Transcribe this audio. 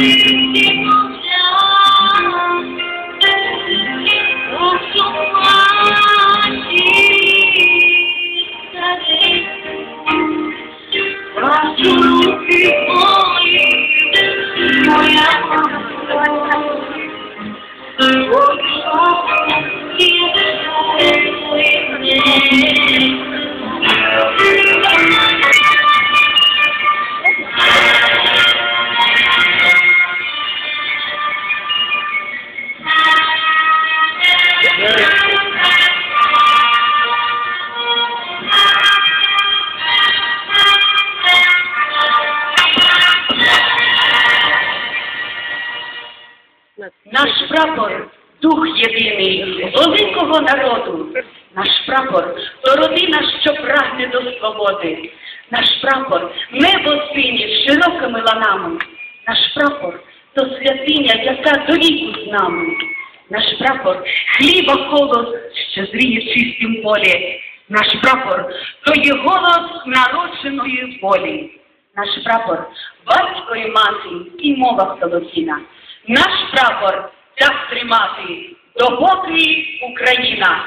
Thank you. Наш прапор дух єдиний великого народу. Наш прапор то родина, що прагне до свободи. Наш прапор небо синє з широкими ланами. Наш прапор то святиня, яка до з нами. Наш прапор хліба колос, що зріє в чистім полі. Наш прапор то є голос народженої волі. Наш прапор батько і мати і мова солов'їна. Наш прапор так тримати, допоки Україна.